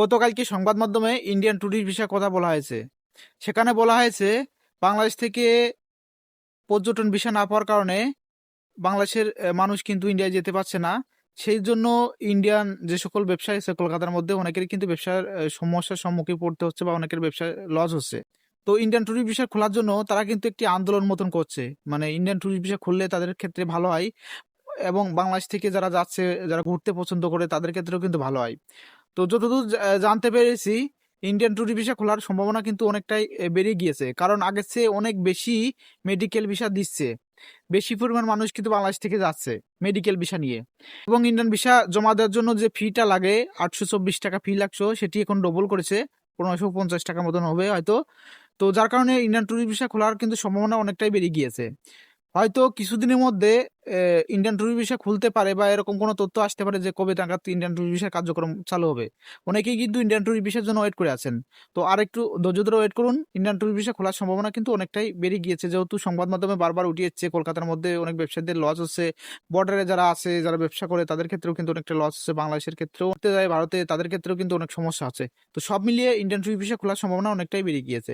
গতকালকে সংবাদ মাধ্যমে ইন্ডিয়ান ট্যুরিস্ট ভিসার কথা বলা হয়েছে। সেখানে বলা হয়েছে, বাংলাদেশ থেকে পর্যটন ভিসা না পাওয়ার কারণে বাংলাদেশের মানুষ কিন্তু ইন্ডিয়ায় যেতে পারছে না। সেই জন্য ইন্ডিয়ান যে সকল ব্যবসায়ী আছে কলকাতার মধ্যে অনেকের কিন্তু ব্যবসার সমস্যার সম্মুখীন পড়তে হচ্ছে বা অনেকের ব্যবসা লস হচ্ছে। তো ইন্ডিয়ান ট্যুরিস্ট ভিসা খোলার জন্য তারা কিন্তু একটি আন্দোলন মতন করছে। মানে ইন্ডিয়ান ট্যুরিস্ট ভিসা খুললে তাদের ক্ষেত্রে ভালো হয় এবং বাংলাদেশ থেকে যারা যাচ্ছে, যারা ঘুরতে পছন্দ করে, তাদের ক্ষেত্রেও কিন্তু ভালো হয়। তো যতদূর জানতে পেরেছি ইন্ডিয়ান ট্যুরিস্ট ভিসা খোলার সম্ভাবনা কিন্তু অনেকটাই বেড়ে গিয়েছে। কারণ আগের চেয়ে অনেক বেশি মেডিকেল ভিসা দিচ্ছে। বেশি পরিমাণ মানুষ কিন্তু বাংলাদেশ থেকে যাচ্ছে মেডিকেল ভিসা নিয়ে। এবং ইন্ডিয়ান ভিসা জমা দেওয়ার জন্য যে ফিটা লাগে, আটশো চব্বিশ টাকা ফি লাগছো, সেটি এখন ডবল করেছে। পনেরোশো পঞ্চাশ টাকা মতন হবে হয়তো। তো যার কারণে ইন্ডিয়ান ট্যুরিস্ট ভিসা খোলার কিন্তু সম্ভাবনা অনেকটাই বেড়ে গিয়েছে। হয়তো কিছুদিনের মধ্যে ইন্ডিয়ান ট্যুরিস্ট ভিসা খুলতে পারে বা এরকম কোনো তথ্য আসতে পারে যে কবে নাগাদ ইন্ডিয়ান ট্যুরিস্ট ভিসার কার্যক্রম চালু হবে। অনেকেই কিন্তু ইন্ডিয়ান ট্যুরিস্ট ভিসার জন্য ওয়েট করে আছেন। তো আর একটু ধৈর্য ধরে ওয়েট করুন। ইন্ডিয়ান ট্যুরিস্ট ভিসা খোলার সম্ভাবনা কিন্তু অনেকটাই বেড়ে গিয়েছে। যেহেতু সংবাদ মাধ্যমে বারবার উঠিয়েছে, কলকাতার মধ্যে অনেক ব্যবসায়ীদের লস হচ্ছে। বর্ডারে যারা আছে, যারা ব্যবসা করে, তাদের ক্ষেত্রেও কিন্তু অনেকটা লস হচ্ছে। বাংলাদেশের ক্ষেত্রেও যায়, ভারতে তাদের ক্ষেত্রেও কিন্তু অনেক সমস্যা আছে তো সব মিলিয়ে ইন্ডিয়ান ট্যুরিস্ট ভিসা খোলার সম্ভাবনা অনেকটাই বেড়ে গিয়েছে।